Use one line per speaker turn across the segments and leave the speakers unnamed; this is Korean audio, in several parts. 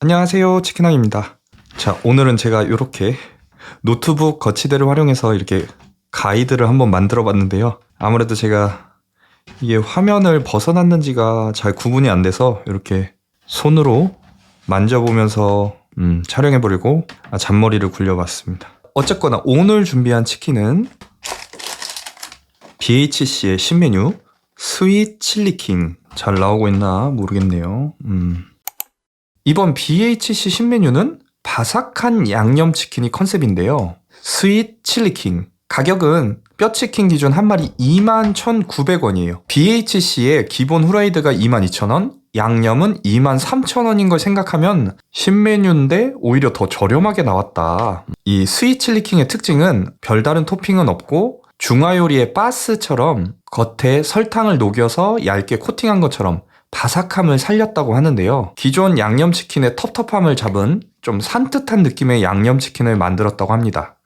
안녕하세요. 치킨왕입니다. 자 오늘은 제가 이렇게 노트북 거치대를 활용해서 이렇게 가이드를 한번 만들어 봤는데요. 아무래도 제가 이게 화면을 벗어났는지가 잘 구분이 안 돼서 이렇게 손으로 만져보면서 음, 촬영해 보려고 아, 잔머리를 굴려봤습니다. 어쨌거나 오늘 준비한 치킨은 BHC의 신메뉴 스윗 칠리킹. 잘 나오고 있나 모르겠네요. 음. 이번 BHC 신메뉴는 바삭한 양념치킨이 컨셉인데요. 스윗 칠리킹. 가격은 뼈치킨 기준 한 마리 21,900원이에요. BHC의 기본 후라이드가 22,000원, 양념은 23,000원인 걸 생각하면 신메뉴인데 오히려 더 저렴하게 나왔다. 이 스윗 칠리킹의 특징은 별다른 토핑은 없고 중화요리의 바스처럼 겉에 설탕을 녹여서 얇게 코팅한 것처럼 바삭함을 살렸다고 하는데요. 기존 양념치킨의 텁텁함을 잡은 좀 산뜻한 느낌의 양념치킨을 만들었다고 합니다.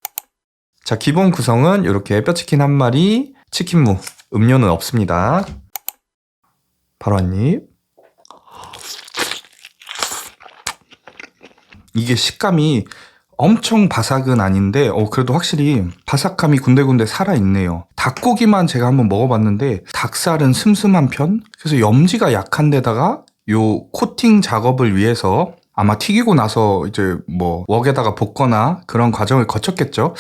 자, 기본 구성은 이렇게 뼈치킨 한 마리, 치킨무, 음료는 없습니다. 바로 한 입. 이게 식감이 엄청 바삭은 아닌데, 어, 그래도 확실히 바삭함이 군데군데 살아있네요. 닭고기만 제가 한번 먹어봤는데, 닭살은 슴슴한 편? 그래서 염지가 약한 데다가 요 코팅 작업을 위해서 아마 튀기고 나서 이제 뭐 웍에다가 볶거나 그런 과정을 거쳤겠죠.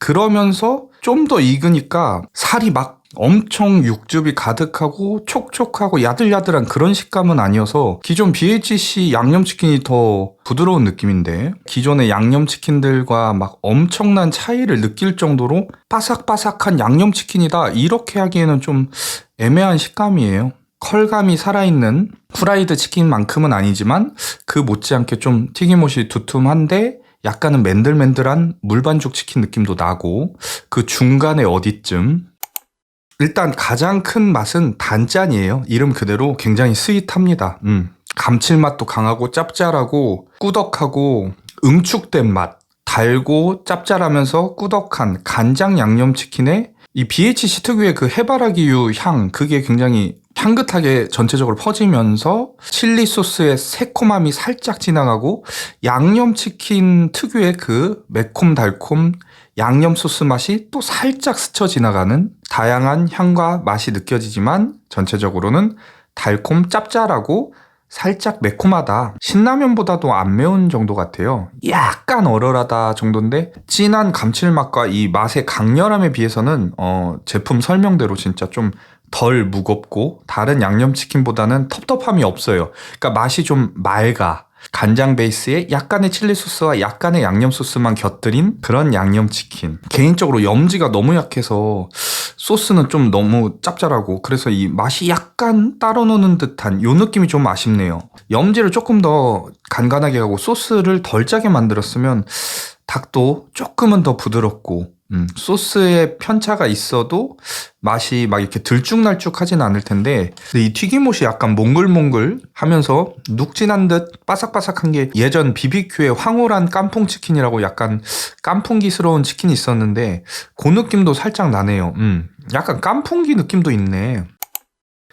그러면서 좀 더 익으니까 살이 막 엄청 육즙이 가득하고 촉촉하고 야들야들한 그런 식감은 아니어서 기존 BHC 양념치킨이 더 부드러운 느낌인데 기존의 양념치킨들과 막 엄청난 차이를 느낄 정도로 바삭바삭한 양념치킨이다 이렇게 하기에는 좀 애매한 식감이에요. 컬감이 살아있는 프라이드 치킨만큼은 아니지만 그 못지않게 좀 튀김옷이 두툼한데 약간은 맨들맨들한 물반죽 치킨 느낌도 나고 그 중간에 어디쯤 일단 가장 큰 맛은 단짠이에요. 이름 그대로 굉장히 스윗합니다. 음. 감칠맛도 강하고 짭짤하고 꾸덕하고 응축된 맛. 달고 짭짤하면서 꾸덕한 간장 양념치킨에 이 BHC 특유의 그 해바라기유 향 그게 굉장히 향긋하게 전체적으로 퍼지면서 칠리 소스의 새콤함이 살짝 지나가고 양념치킨 특유의 그 매콤 달콤 양념 소스 맛이 또 살짝 스쳐 지나가는 다양한 향과 맛이 느껴지지만 전체적으로는 달콤 짭짤하고 살짝 매콤하다. 신라면보다도 안 매운 정도 같아요. 약간 얼얼하다 정도인데 진한 감칠맛과 이 맛의 강렬함에 비해서는 어, 제품 설명대로 진짜 좀 덜 무겁고 다른 양념치킨보다는 텁텁함이 없어요. 그러니까 맛이 좀 맑아. 간장 베이스에 약간의 칠리 소스와 약간의 양념 소스만 곁들인 그런 양념 치킨. 개인적으로 염지가 너무 약해서 소스는 좀 너무 짭짤하고 그래서 이 맛이 약간 따로 노는 듯한 요 느낌이 좀 아쉽네요. 염지를 조금 더 간간하게 하고 소스를 덜 짜게 만들었으면 닭도 조금은 더 부드럽고 음, 소스에 편차가 있어도 맛이 막 이렇게 들쭉날쭉하진 않을 텐데 이 튀김옷이 약간 몽글몽글 하면서 눅진한 듯 바삭바삭한 게 예전 BBQ의 황홀한 깐풍 치킨이라고 약간 깐풍기스러운 치킨이 있었는데 그 느낌도 살짝 나네요. 음, 약간 깐풍기 느낌도 있네.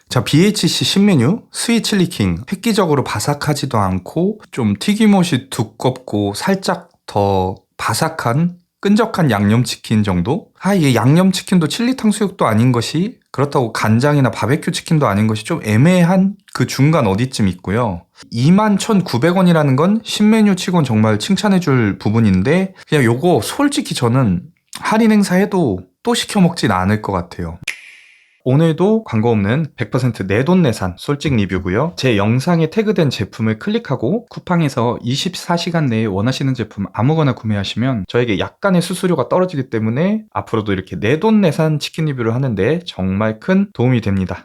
자, BHC 신메뉴 스윗 칠리킹 획기적으로 바삭하지도 않고 좀 튀김옷이 두껍고 살짝 더 바삭한 끈적한 양념치킨 정도? 아, 이게 양념치킨도 칠리 탕수육도 아닌 것이 그렇다고 간장이나 바베큐 치킨도 아닌 것이 좀 애매한 그 중간 어디쯤 있고요. 21,900원이라는 건 신메뉴 치곤 정말 칭찬해 줄 부분인데 그냥 요거 솔직히 저는 할인 행사해도 또 시켜 먹진 않을 것 같아요. 오늘도 광고 없는 100% 내돈내산 솔직 리뷰고요. 제 영상에 태그된 제품을 클릭하고 쿠팡에서 24시간 내에 원하시는 제품 아무거나 구매하시면 저에게 약간의 수수료가 떨어지기 때문에 앞으로도 이렇게 내돈내산 치킨 리뷰를 하는데 정말 큰 도움이 됩니다.